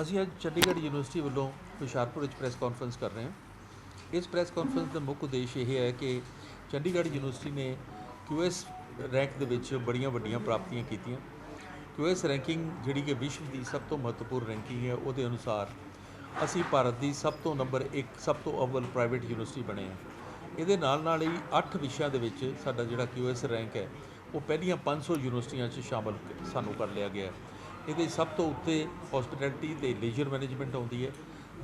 ਅਸੀਂ ਅੱਜ ਚੰਡੀਗੜ੍ਹ ਯੂਨੀਵਰਸਿਟੀ ਵੱਲੋਂ ਹੁਸ਼ਿਆਰਪੁਰ ਵਿੱਚ ਪ੍ਰੈਸ ਕਾਨਫਰੰਸ ਕਰ ਰਹੇ ਹਾਂ। ਇਸ ਪ੍ਰੈਸ ਕਾਨਫਰੰਸ ਦਾ ਮੁੱਖ ਉਦੇਸ਼ ਇਹ ਹੈ ਕਿ ਚੰਡੀਗੜ੍ਹ ਯੂਨੀਵਰਸਿਟੀ ਨੇ QS ਰੈਂਕ ਦੇ ਵਿੱਚ ਬੜੀਆਂ ਵੱਡੀਆਂ ਪ੍ਰਾਪਤੀਆਂ ਕੀਤੀਆਂ। QS ਰੈਂਕਿੰਗ ਜਿਹੜੀ ਕਿ ਵਿਸ਼ਵ ਦੀ ਸਭ ਤੋਂ ਮਹੱਤਵਪੂਰਨ ਰੈਂਕਿੰਗ ਹੈ, ਉਹਦੇ ਅਨੁਸਾਰ ਅਸੀਂ ਭਾਰਤ ਦੀ ਸਭ ਤੋਂ ਨੰਬਰ 1 ਸਭ ਤੋਂ ਅਵਲ ਪ੍ਰਾਈਵੇਟ ਯੂਨੀਵਰਸਿਟੀ ਬਣੇ ਹਾਂ। ਇਹਦੇ ਨਾਲ ਨਾਲ ਹੀ 8 ਵਿਸ਼ਿਆਂ ਦੇ ਵਿੱਚ ਸਾਡਾ ਜਿਹੜਾ QS ਰੈਂਕ ਹੈ, ਉਹ ਪਹਿਲੀਆਂ 500 ਯੂਨੀਵਰਸਿਟੀਆਂ 'ਚ ਸ਼ਾਮਲ ਸਾਨੂੰ ਕਰ ਲਿਆ ਗਿਆ ਹੈ। ਇਹਦੇ 'ਚ ਸਭ ਤੋਂ ਉੱਤੇ ਹਸਪਿਟੈਲਿਟੀ ਤੇ ਲੇਜ਼ਰ ਮੈਨੇਜਮੈਂਟ ਆਉਂਦੀ ਹੈ,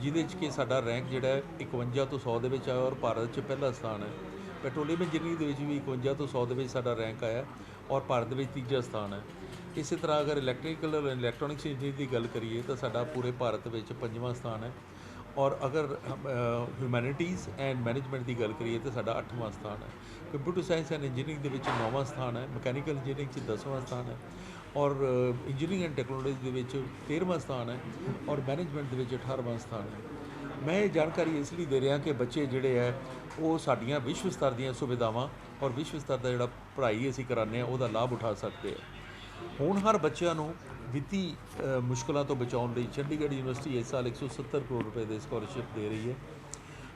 ਜਿਹਦੇ 'ਚ ਕਿ ਸਾਡਾ ਰੈਂਕ ਜਿਹੜਾ ਹੈ 51 ਤੋਂ 100 ਦੇ ਵਿੱਚ ਆਇਆ ਔਰ ਭਾਰਤ 'ਚ ਪਹਿਲਾ ਸਥਾਨ ਹੈ। ਪੈਟਰੋਲੀਅਮ ਇੰਜੀਨੀਅਰਿੰਗ ਦੇ ਵਿੱਚ ਵੀ 51 ਤੋਂ 100 ਦੇ ਵਿੱਚ ਸਾਡਾ ਰੈਂਕ ਆਇਆ ਔਰ ਭਾਰਤ ਦੇ ਵਿੱਚ ਤੀਜਾ ਸਥਾਨ ਹੈ। ਇਸੇ ਤਰ੍ਹਾਂ ਅਗਰ ਇਲੈਕਟ੍ਰੀਕਲ ਔਰ ਇਲੈਕਟ੍ਰੋਨਿਕਸ ਇੰਜੀਨੀਅਰਿੰਗ ਦੀ ਗੱਲ ਕਰੀਏ ਤਾਂ ਸਾਡਾ ਪੂਰੇ ਭਾਰਤ ਵਿੱਚ ਪੰਜਵਾਂ ਸਥਾਨ ਹੈ। ਔਰ ਅਗਰ ਹਿਊਮੈਨਿਟੀਜ਼ ਐਂਡ ਮੈਨੇਜਮੈਂਟ ਦੀ ਗੱਲ ਕਰੀਏ ਤਾਂ ਸਾਡਾ 8ਵਾਂ ਸਥਾਨ ਹੈ। ਕੰਪਿਊਟਰ ਸਾਇੰਸ ਐਂਡ ਇੰਜੀਨੀਅਰਿੰਗ ਦੇ ਵਿੱਚ 9ਵਾਂ ਸਥਾਨ ਹੈ। ਮਕੈਨੀਕਲ ਇੰਜੀਨੀਅਰਿੰਗ 'ਚ 10ਵਾਂ ਸਥਾਨ ਹੈ। ਔਰ ਇੰਜੀਨੀਅਰਿੰਗ ਐਂਡ ਟੈਕਨੋਲੋਜੀ ਦੇ ਵਿੱਚ 13ਵਾਂ ਸਥਾਨ ਹੈ ਔਰ ਮੈਨੇਜਮੈਂਟ ਦੇ ਵਿੱਚ 18ਵਾਂ ਸਥਾਨ ਹੈ। ਮੈਂ ਇਹ ਜਾਣਕਾਰੀ ਇਸ ਲਈ ਦੇ ਰਿਹਾ ਕਿ ਬੱਚੇ ਜਿਹੜੇ ਹੈ, ਉਹ ਸਾਡੀਆਂ ਵਿਸ਼ਵ ਸਤਰ ਦੀਆਂ ਸੁਵਿਧਾਵਾਂ ਔਰ ਵਿਸ਼ਵ ਸਤਰ ਦਾ ਜਿਹੜਾ ਪੜ੍ਹਾਈ ਅਸੀਂ ਕਰਾਉਂਦੇ ਹਾਂ, ਉਹਦਾ ਲਾਭ ਉਠਾ ਸਕਦੇ ਆ ਹੁਣ ਹਰ ਬੱਚਿਆਂ ਨੂੰ ਵਿੱਤੀ ਮੁਸ਼ਕਲਾਂ ਤੋਂ ਬਚਾਉਣ ਲਈ ਚੰਡੀਗੜ੍ਹ ਯੂਨੀਵਰਸਿਟੀ ਇਸ ਸਾਲ 170 ਕਰੋੜ ਰੁਪਏ ਦੇ ਸਕਾਲਰਸ਼ਿਪ ਦੇ ਰਹੀ ਹੈ।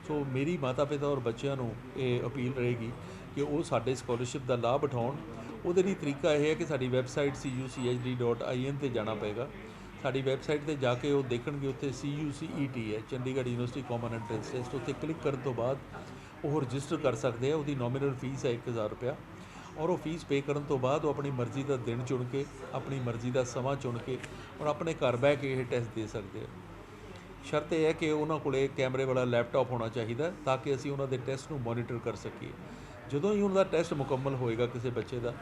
ਸੋ ਮੇਰੀ ਮਾਤਾ ਪਿਤਾ ਔਰ ਬੱਚਿਆਂ ਨੂੰ ਇਹ ਅਪੀਲ ਰਹੇਗੀ ਕਿ ਉਹ ਸਾਡੇ ਸਕਾਲਰਸ਼ਿਪ ਦਾ ਲਾਭ ਉਠਾਉਣ ਉਹਦੇ ਲਈ ਤਰੀਕਾ ਇਹ ਹੈ ਕਿ ਸਾਡੀ ਵੈਬਸਾਈਟ cuchd.in ਤੇ ਜਾਣਾ ਪਏਗਾ। ਸਾਡੀ ਵੈਬਸਾਈਟ ਤੇ ਜਾ ਕੇ ਉਹ ਦੇਖਣਗੇ ਉੱਥੇ CUCET ਹੈ Chandigarh university common entrance test ਉੱਥੇ ਕਲਿੱਕ ਕਰਨ ਤੋਂ ਬਾਅਦ ਉਹ ਰਜਿਸਟਰ ਕਰ ਸਕਦੇ ਆ। ਉਹਦੀ ਨੋਮੀਨਲ ਫੀਸ ਹੈ 1000 ਰੁਪਇਆ। ਔਰ ਉਹ ਫੀਸ ਪੇ ਕਰਨ ਤੋਂ ਬਾਅਦ ਉਹ ਆਪਣੀ ਮਰਜ਼ੀ ਦਾ ਦਿਨ ਚੁਣ ਕੇ, ਆਪਣੀ ਮਰਜ਼ੀ ਦਾ ਸਮਾਂ ਚੁਣ ਕੇ ਔਰ ਆਪਣੇ ਘਰ ਬਹਿ ਕੇ ਇਹ ਟੈਸਟ ਦੇ ਸਕਦੇ ਆ। ਸ਼ਰਤ ਇਹ ਹੈ ਕਿ ਉਹਨਾਂ ਕੋਲੇ ਕੈਮਰੇ ਵਾਲਾ ਲੈਪਟਾਪ ਹੋਣਾ ਚਾਹੀਦਾ ਤਾਂ ਕਿ ਅਸੀਂ ਉਹਨਾਂ ਦੇ ਟੈਸਟ ਨੂੰ ਮੋਨੀਟਰ ਕਰ ਸਕੀਏ। ਜਦੋਂ ਹੀ ਉਹਨਾਂ ਦਾ ਟੈਸਟ ਮੁਕੰਮਲ ਹੋਏਗਾ ਕਿਸੇ ਬੱਚੇ ਦਾ,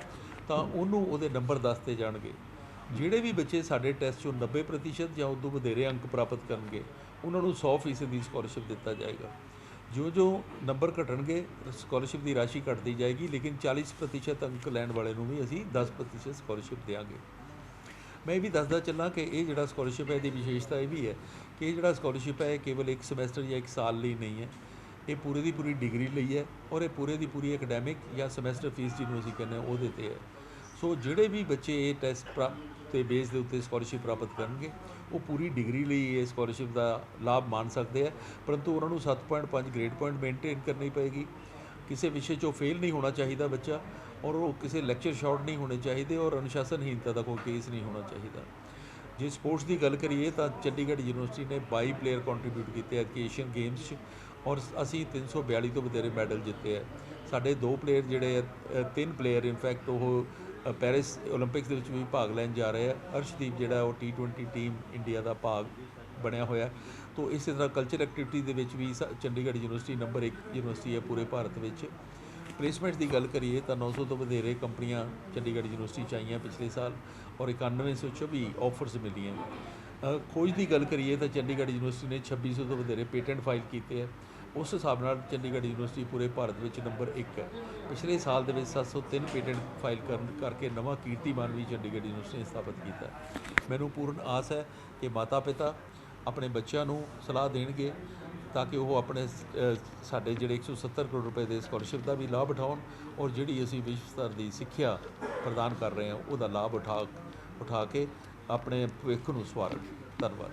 ਤਾਂ ਉਹਨੂੰ ਉਹਦੇ ਨੰਬਰ ਦੱਸਦੇ ਜਾਣਗੇ। ਜਿਹੜੇ ਵੀ ਬੱਚੇ ਸਾਡੇ ਟੈਸਟ 'ਚੋਂ 90% ਜਾਂ ਉਦੋਂ ਵਧੇਰੇ ਅੰਕ ਪ੍ਰਾਪਤ ਕਰਨਗੇ, ਉਹਨਾਂ ਨੂੰ 100% ਦੀ ਸਕਾਲਰਸ਼ਿਪ ਦਿੱਤਾ ਜਾਏਗਾ। ਜੋ ਜੋ ਨੰਬਰ ਘਟਣਗੇ ਸਕਾਲਰਸ਼ਿਪ ਦੀ ਰਾਸ਼ੀ ਘਟਦੀ ਜਾਏਗੀ, ਲੇਕਿਨ 40% ਅੰਕ ਲੈਣ ਵਾਲੇ ਨੂੰ ਵੀ ਅਸੀਂ 10% ਸਕਾਲਰਸ਼ਿਪ ਦੇਵਾਂਗੇ ਮੈਂ ਇਹ ਵੀ ਦੱਸਦਾ ਚੱਲਾਂ ਕਿ ਇਹ ਜਿਹੜਾ ਸਕਾਲਰਸ਼ਿਪ ਹੈ, ਇਹਦੀ ਵਿਸ਼ੇਸ਼ਤਾ ਇਹ ਵੀ ਹੈ ਕਿ ਇਹ ਜਿਹੜਾ ਸਕਾਲਰਸ਼ਿਪ ਹੈ, ਇਹ ਕੇਵਲ ਇੱਕ ਸਮੈਸਟਰ ਜਾਂ ਇੱਕ ਸਾਲ ਲਈ ਨਹੀਂ ਹੈ। ਇਹ ਪੂਰੇ ਦੀ ਪੂਰੀ ਡਿਗਰੀ ਲਈ ਹੈ ਔਰ ਇਹ ਪੂਰੇ ਦੀ ਪੂਰੀ ਐਕੈਡੈਮਿਕ ਜਾਂ ਸਮੈਸਟਰ ਫੀਸ ਜਿਹਨੂੰ ਅਸੀਂ ਕਹਿੰਦੇ ਹਾਂ, ਉਹਦੇ ਤੇ ਹੈ। ਸੋ ਜਿਹੜੇ ਵੀ ਬੱਚੇ ਇਹ ਟੈਸਟ ਤੇ ਬੇਸ ਦੇ ਉੱਤੇ ਸਕਾਲਰਸ਼ਿਪ ਪ੍ਰਾਪਤ ਕਰਨਗੇ, ਉਹ ਪੂਰੀ ਡਿਗਰੀ ਲਈ ਇਹ ਸਕਾਲਰਸ਼ਿਪ ਦਾ ਲਾਭ ਮਾਣ ਸਕਦੇ ਆ ਪਰੰਤੂ ਉਹਨਾਂ ਨੂੰ 7.5 ਗ੍ਰੇਡ ਪੁਆਇੰਟ ਮੇਨਟੇਨ ਕਰਨੀ ਪਏਗੀ। ਕਿਸੇ ਵਿਸ਼ੇ 'ਚੋਂ ਫੇਲ ਨਹੀਂ ਹੋਣਾ ਚਾਹੀਦਾ ਬੱਚਾ ਔਰ ਉਹ ਕਿਸੇ ਲੈਕਚਰ ਸ਼ਾਰਟ ਨਹੀਂ ਹੋਣੇ ਚਾਹੀਦੇ ਔਰ ਅਨੁਸ਼ਾਸਨਹੀਨਤਾ ਦਾ ਕੋਈ ਕੇਸ ਨਹੀਂ ਹੋਣਾ ਚਾਹੀਦਾ। ਜੇ ਸਪੋਰਟਸ ਦੀ ਗੱਲ ਕਰੀਏ ਤਾਂ ਚੰਡੀਗੜ੍ਹ ਯੂਨੀਵਰਸਿਟੀ ਨੇ 22 ਪਲੇਅਰ ਕੰਟਰੀਬਿਊਟ ਕੀਤੇ ਆ ਏਸ਼ੀਅਨ ਗੇਮਸ 'ਚ। ਔਰ ਅਸੀਂ 342 ਤੋਂ ਵਧੇਰੇ ਮੈਡਲ ਜਿੱਤੇ ਹੈ ਸਾਡੇ ਦੋ ਪਲੇਅਰ ਜਿਹੜੇ ਹੈ ਤਿੰਨ ਪਲੇਅਰ ਇਨਫੈਕਟ ਉਹ ਪੈਰਿਸ 올림픽ਸ ਦੇ ਵਿੱਚ ਵੀ ਭਾਗ ਲੈਣ ਜਾ ਰਹੇ ਹੈ ਅਰਸ਼ਦੀਪ ਜਿਹੜਾ ਉਹ T20 ਟੀਮ ਇੰਡੀਆ ਦਾ ਭਾਗ ਬਣਿਆ ਹੋਇਆ। ਤੋਂ ਇਸੇ ਤਰ੍ਹਾਂ ਕਲਚਰ ਐਕਟੀਵਿਟੀ ਦੇ ਵਿੱਚ ਵੀ ਚੰਡੀਗੜ੍ਹ ਯੂਨੀਵਰਸਿਟੀ ਨੰਬਰ 1 ਯੂਨੀਵਰਸਿਟੀ ਹੈ ਪੂਰੇ ਭਾਰਤ ਵਿੱਚ। ਪਲੇਸਮੈਂਟ ਦੀ ਗੱਲ ਕਰੀਏ ਤਾਂ 900 ਤੋਂ ਵਧੇਰੇ ਕੰਪਨੀਆਂ ਚੰਡੀਗੜ੍ਹ ਯੂਨੀਵਰਸਿਟੀ ਚ ਆਈਆਂ ਪਿਛਲੇ ਸਾਲ ਔਰ 9124 ਆਫਰਸ ਮਿਲੀਆਂ। ਖੋਜ ਦੀ ਗੱਲ ਕਰੀਏ ਤਾਂ ਚੰਡੀਗੜ੍ਹ ਯੂਨੀਵਰਸਿਟੀ ਨੇ 2600 ਤੋਂ ਵਧੇਰੇ ਪੇਟੈਂਟ ਫਾਈਲ ਕੀਤੇ ਹੈ ਉਸ ਹਿਸਾਬ ਨਾਲ ਚੰਡੀਗੜ੍ਹ ਯੂਨੀਵਰਸਿਟੀ ਪੂਰੇ ਭਾਰਤ ਵਿੱਚ ਨੰਬਰ 1 ਹੈ। ਪਿਛਲੇ ਸਾਲ ਦੇ ਵਿੱਚ 703 ਪੇਟੈਂਟ ਫਾਈਲ ਕਰਨ ਕਰਕੇ ਨਵਾਂ ਕੀਰਤੀਮਾਨ ਵੀ ਚੰਡੀਗੜ੍ਹ ਯੂਨੀਵਰਸਿਟੀ ਨੇ ਸਥਾਪਿਤ ਕੀਤਾ। ਮੈਨੂੰ ਪੂਰਨ ਆਸ ਹੈ ਕਿ ਮਾਤਾ ਪਿਤਾ ਆਪਣੇ ਬੱਚਿਆਂ ਨੂੰ ਸਲਾਹ ਦੇਣਗੇ ਤਾਂ ਕਿ ਉਹ ਆਪਣੇ ਸਾਡੇ ਜਿਹੜੇ 170 ਕਰੋੜ ਰੁਪਏ ਦੇ ਸਕਾਲਰਸ਼ਿਪ ਦਾ ਵੀ ਲਾਭ ਉਠਾਉਣ ਔਰ ਜਿਹੜੀ ਅਸੀਂ ਵਿਸ਼ਵ ਸਤਰ ਦੀ ਸਿੱਖਿਆ ਪ੍ਰਦਾਨ ਕਰ ਰਹੇ ਹਾਂ, ਉਹਦਾ ਲਾਭ ਉਠਾ ਉਠਾ ਕੇ ਆਪਣੇ ਭਵਿੱਖ ਨੂੰ ਸਵਾਰਨ। ਧੰਨਵਾਦ।